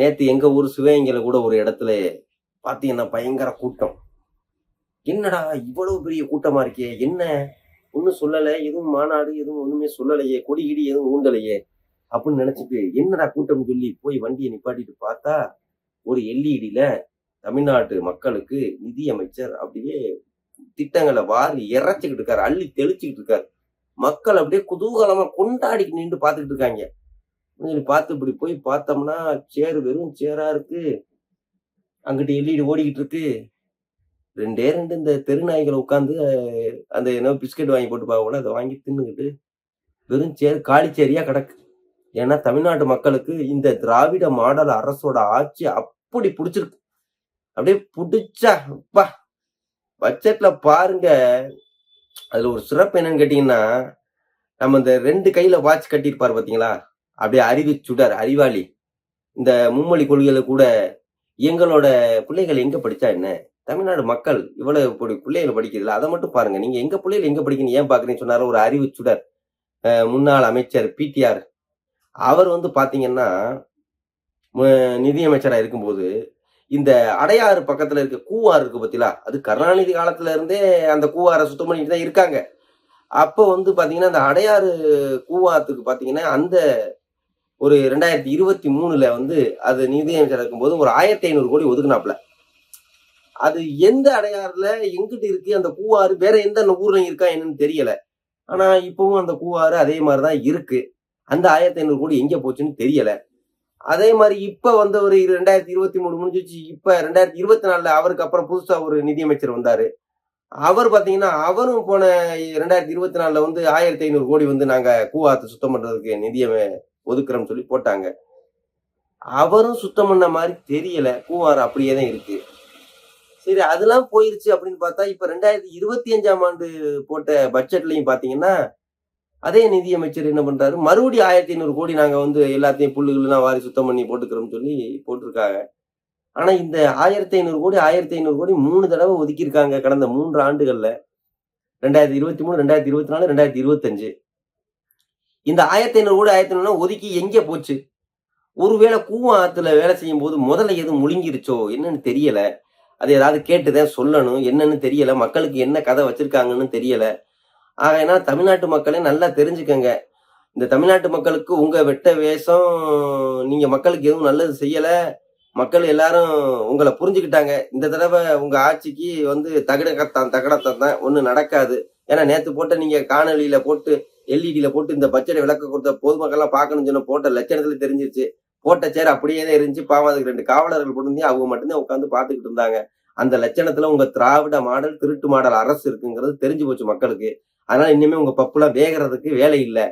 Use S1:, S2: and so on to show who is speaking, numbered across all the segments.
S1: நேற்று எங்கள் ஊர் சிவகங்கையில் கூட ஒரு இடத்துல பார்த்தீங்கன்னா பயங்கர கூட்டம். என்னடா இவ்வளவு பெரிய கூட்டமாக இருக்கே? என்ன? ஒன்றும் சொல்லலை. எதுவும் மாநாடு எதுவும் ஒன்றுமே சொல்லலையே. கொடி கிடி எதுவும் ஊண்டலையே அப்படின்னு நினச்சிட்டு என்னடா கூட்டம் சொல்லி போய் வண்டியை நிப்பாட்டிட்டு பார்த்தா ஒரு எல்இடியில் தமிழ்நாட்டு மக்களுக்கு நிதி அமைச்சர் அப்படியே திட்டங்களை வாரி இறைச்சிக்கிட்டு இருக்காரு. அள்ளி தெளிச்சுக்கிட்டு இருக்காரு. மக்கள் அப்படியே குதூகலமா கொண்டாடி நின்று பார்த்துக்கிட்டு இருக்காங்க. சொல்லி பார்த்து இப்படி போய் பார்த்தோம்னா சேர் வெறும் சேரா இருக்கு. அங்கிட்டு எல்இடி ஓடிக்கிட்டு இருக்கு. ரெண்டே ரெண்டு இந்த தெருநாய்களை உட்காந்து அந்த என்ன பிஸ்கட் வாங்கி போட்டு பார்க்க அதை வாங்கி தின்னுக்கிட்டு வெறும் சேர் காலிச்சேரியா கிடக்கு. ஏன்னா தமிழ்நாட்டு மக்களுக்கு இந்த திராவிட மாடல் அரசோட ஆட்சி அப்படி பிடிச்சிருக்கு. அப்படியே பிடிச்சா அப்பா! பட்ஜெட்ல பாருங்க. அதுல ஒரு சிறப்பு என்னன்னு கேட்டீங்கன்னா நம்ம இந்த ரெண்டு கையில வாட்ச் கட்டியிருப்பாரு பாத்தீங்களா? அப்படியே அறிவு சுடர் அறிவாளி. இந்த மும்மொழி கொள்கையில கூட எங்களோட பிள்ளைகள் எங்க படிச்சா என்ன? தமிழ்நாடு மக்கள் இவ்வளவு இப்படி பிள்ளைகள் படிக்கிறதுல அதை மட்டும் பாருங்க. நீங்க எங்க பிள்ளைகள் எங்க படிக்கணும் ஏன் பாக்குறீங்கன்னு சொன்னாரு? ஒரு அறிவு சுடர் முன்னாள் அமைச்சர் பிடிஆர் அவர் வந்து பாத்தீங்கன்னா நிதியமைச்சராக இருக்கும்போது இந்த அடையாறு பக்கத்துல இருக்க கூவாறு இருக்கு பத்திலா அது கருணாநிதி காலத்துல இருந்தே அந்த கூவாரை சுத்தம் பண்ணிட்டு தான் இருக்காங்க. அப்போ வந்து பாத்தீங்கன்னா அந்த அடையாறு கூவாத்துக்கு பாத்தீங்கன்னா அந்த ஒரு ரெண்டாயிரத்தி இருபத்தி மூணுல வந்து அது நிதியமைச்சர் இருக்கும்போது ஒரு ஆயிரத்தி ஐநூறு கோடி ஒதுக்குனாப்ல அது எந்த அடையாறுல எங்கிட்ட இருக்கு அந்த கூவாறு வேற எந்த ஊர்ல இருக்கா என்னன்னு தெரியல. ஆனா இப்பவும் அந்த கூவாறு அதே மாதிரிதான் இருக்கு. அந்த ஆயிரத்தி ஐநூறு கோடி எங்க போச்சுன்னு தெரியல. அதே மாதிரி இப்ப வந்த ஒரு ரெண்டாயிரத்தி இருபத்தி மூணு முடிஞ்சிச்சு. இப்ப ரெண்டாயிரத்தி இருபத்தி நாலுல அவருக்கு அப்புறம் புதுசா ஒரு நிதியமைச்சர் வந்தாரு. அவர் பாத்தீங்கன்னா அவரும் போன ரெண்டாயிரத்தி இருபத்தி நாலுல வந்து ஆயிரத்தி ஐநூறு கோடி வந்து நாங்க கூவாத்து சுத்தம் பண்றதுக்கு நிதியை ஒதுக்குறோம்னு சொல்லி போட்டாங்க. அவரும் சுத்தம் பண்ண மாதிரி தெரியல. கூவார் அப்படியே தான் இருக்கு. சரி அதெல்லாம் போயிருச்சு அப்படின்னு பார்த்தா இப்ப ரெண்டாயிரத்தி இருபத்தி அஞ்சாம் ஆண்டு போட்ட பட்ஜெட்லயும் பாத்தீங்கன்னா அதே நிதியமைச்சர் என்ன பண்றாரு? மறுபடியும் ஆயிரத்தி ஐநூறு கோடி நாங்க வந்து எல்லாத்தையும் புல்லுகள்லாம் வாரி சுத்தம் பண்ணி போட்டுக்கிறோம்னு சொல்லி போட்டிருக்காங்க. ஆனா இந்த ஆயிரத்தி ஐநூறு கோடி ஆயிரத்தி ஐநூறு கோடி மூணு தடவை ஒதுக்கியிருக்காங்க கடந்த மூன்று ஆண்டுகள்ல. ரெண்டாயிரத்தி இருபத்தி மூணு ரெண்டாயிரத்தி இருபத்தி நாலு ரெண்டாயிரத்தி இருபத்தஞ்சு. இந்த ஆயிரத்தி ஐநூறு கோடி ஆயிரத்தி ஐநூறுனா ஒதுக்கி எங்கே போச்சு? ஒருவேளை கூவம் வேலை செய்யும் போது முதல்ல எதுவும் முழுங்கிருச்சோ என்னன்னு தெரியல. அது ஏதாவது கேட்டுதான் சொல்லணும். என்னன்னு தெரியல. மக்களுக்கு என்ன கதை வச்சிருக்காங்கன்னு தெரியல. ஆகையினா தமிழ்நாட்டு மக்களே நல்லா தெரிஞ்சுக்கங்க. இந்த தமிழ்நாட்டு மக்களுக்கு உங்க வெட்ட வேஷம் நீங்க மக்களுக்கு எதுவும் நல்லது செய்யல. மக்கள் எல்லாரும் உங்களை புரிஞ்சுக்கிட்டாங்க. இந்த தடவை உங்க ஆட்சிக்கு வந்து தகடகத்தான் தகடத்தான் தான். ஒன்றும் நடக்காது. ஏன்னா நேற்று போட்ட நீங்க காணொலியில போட்டு எல்இடியில் போட்டு இந்த பட்ஜெட்டை விளக்க கொடுத்த பொதுமக்கள்லாம் பார்க்கணும்னு சொன்ன போட்ட லட்சணத்தில் தெரிஞ்சிருச்சு. போட்ட சேர் அப்படியே தான் இருந்துச்சு. பாவம் அதுக்கு ரெண்டு காவலர்கள் போட்டு அவங்க மட்டும்தான் உட்காந்து பார்த்துக்கிட்டு இருந்தாங்க. அந்த லட்சணத்துல உங்க திராவிட மாடல் திருட்டு மாடல் அரசு இருக்குங்கிறது தெரிஞ்சு போச்சு மக்களுக்கு. அதனால இனிமே உங்க பப்புலாம் வேகிறதுக்கு வேலை இல்லை.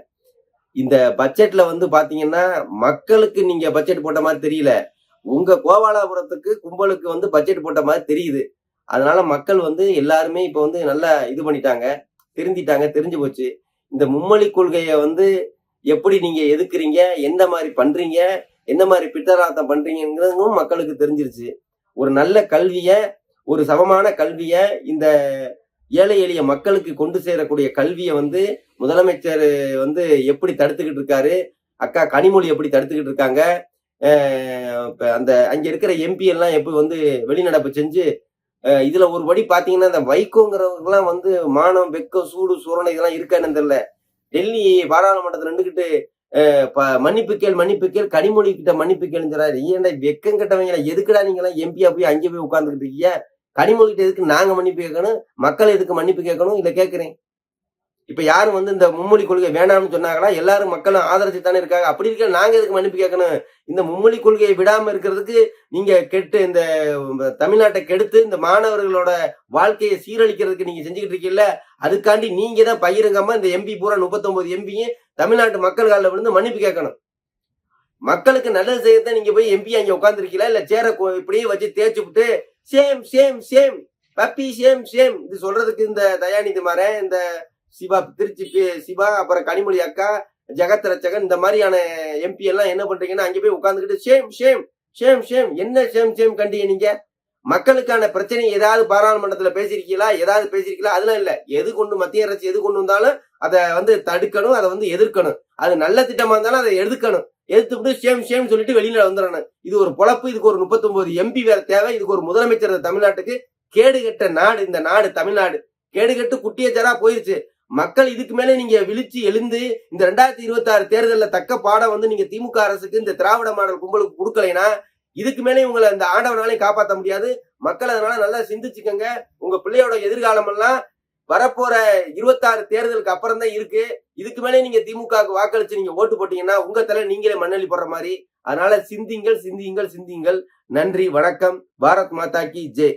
S1: இந்த பட்ஜெட்ல வந்து பாத்தீங்கன்னா மக்களுக்கு நீங்க பட்ஜெட் போட்ட மாதிரி தெரியல. உங்க கோபாலபுரத்துக்கு கும்பலுக்கு வந்து பட்ஜெட் போட்ட மாதிரி தெரியுது. அதனால மக்கள் வந்து எல்லாருமே இப்ப வந்து நல்லா இது பண்ணிட்டாங்க. திருந்திட்டாங்க தெரிஞ்சு போச்சு. இந்த மும்மொழி கொள்கையை வந்து எப்படி நீங்க எதுக்குறீங்க? எந்த மாதிரி பண்றீங்க? எந்த மாதிரி பித்தராத்தம் பண்றீங்கிறதும் மக்களுக்கு தெரிஞ்சிருச்சு. ஒரு நல்ல கல்விய ஒரு சமமான கல்விய இந்த ஏழை எளிய மக்களுக்கு கொண்டு சேரக்கூடிய கல்வியை வந்து முதலமைச்சர் வந்து எப்படி தடுத்துக்கிட்டு இருக்காரு? அக்கா கனிமொழி எப்படி தடுத்துக்கிட்டு இருக்காங்க? அந்த அங்க இருக்கிற எம்பி எல்லாம் எப்படி வந்து வெளிநடப்பு செஞ்சு இதுல ஒரு படி பாத்தீங்கன்னா இந்த வைகோங்கிறவங்கலாம் வந்து மானம் வெக்கம் சூடு சூரணை இதெல்லாம் இருக்கான்னு தெரியல. டெல்லி பாராளுமன்றத்துல நின்றுக்கிட்டு ப- மன்னிப்பு கேள் மன்னிப்பு கேள் கனிமொழி கிட்ட மன்னிப்பு கேளுங்கிறாரு ஏன்டா வெக்கம் கட்டவங்க எதுக்குடா நீங்க எல்லாம் எம்பியா போய் அங்கே போய் உட்கார்ந்துக்கிட்டு இருக்கீங்க? கனிமொழி கிட்ட எதுக்கு நாங்க மன்னிப்பு கேட்கணும்? மக்கள் எதுக்கு மன்னிப்பு கேட்கணும்? இல்ல கேட்கிறேன். இப்போ யாரும் வந்து இந்த மும்மொழி கொள்கை வேணாம்னு சொன்னாங்களா எல்லாரும் மக்களும் ஆதரிச்சு தானே இருக்காங்க. அப்படி இருக்க நாங்கள் எதுக்கு மன்னிப்பு கேட்கணும்? இந்த மும்மொழி கொள்கையை விடாமல் இருக்கிறதுக்கு நீங்கள் கெட்டு இந்த தமிழ்நாட்டை கெடுத்து இந்த மாணவர்களோட வாழ்க்கையை சீரழிக்கிறதுக்கு நீங்கள் செஞ்சுக்கிட்டு இருக்கீங்கல்ல அதுக்காண்டி நீங்கள் தான் பகிரங்கமா இந்த எம்பி பூரா முப்பத்தொம்போது எம்பியும் தமிழ்நாட்டு மக்கள் காலில் விழுந்து மன்னிப்பு கேட்கணும். மக்களுக்கு நல்லது செய்யறத நீங்க போய் எம்பி அங்க உட்காந்துருக்கீங்களா இல்ல சேர இப்படியே வச்சு தேய்ச்சி விட்டு same same same puppy same same இது சொல்றதுக்கு இந்த தயாநிதி மாறன் இந்த சிவா திருச்சி சிவா அப்புறம் கனிமொழி அக்கா ஜெகத் ரச்சகன் இந்த மாதிரியான எம்பி எல்லாம் என்ன பண்றீங்கன்னா அங்க போய் உட்காந்துக்கிட்டு சேம் ஷேம் ஷேம் என்ன சேம் சேம் கண்டீங்க நீங்க? மக்களுக்கான பிரச்சனை ஏதாவது பாராளுமன்றத்துல பேசியிருக்கீங்களா? ஏதாவது பேசியிருக்கீங்களா? அதெல்லாம் இல்ல. எது கொண்டு மத்திய அரசு எது கொண்டு வந்தாலும் அதை வந்து தடுக்கணும் அதை வந்து எதிர்க்கணும். அது நல்ல திட்டமா இருந்தாலும் அதை எதிர்க்கணும். எடுத்துட்டு சேம் சேம் சொல்லிட்டு வெளியில வந்துடணும் இது ஒரு பொழப்பு இதுக்கு ஒரு 39 எம்பி வேற தேவை இதுக்கு ஒரு முதலமைச்சர் தமிழ்நாட்டுக்கு கேடுகட்ட நாடு இந்த நாடு தமிழ்நாடு. கேடுகட்டு குட்டியச்சரா போயிருச்சு. மக்கள் இதுக்கு மேல நீங்க விழிச்சு எழுந்து இந்த ரெண்டாயிரத்தி இருபத்தி ஆறு தேர்தலில் தக்க பாடம் வந்து நீங்க திமுக அரசுக்கு இந்த திராவிட மாடல் கும்பலுக்கு கொடுக்கலைன்னா இதுக்கு மேலே உங்களை இந்த ஆண்டவனாலையும் காப்பாற்ற முடியாது. மக்கள் அதனால நல்லா சிந்திச்சுக்கோங்க. உங்க பிள்ளையோட எதிர்காலம் எல்லாம் வரப்போற இருபத்தாறு தேர்தலுக்கு அப்புறம் தான் இருக்கு. இதுக்கு மேலே நீங்க திமுகவுக்கு வாக்களிச்சு நீங்க ஓட்டு போட்டீங்கன்னா உங்க தலை நீங்களே மண்ணளி போடுற மாதிரி. அதனால சிந்திங்கள் சிந்திங்கள் சிந்திங்கள் நன்றி வணக்கம். பாரத் மாதா கி ஜெய்.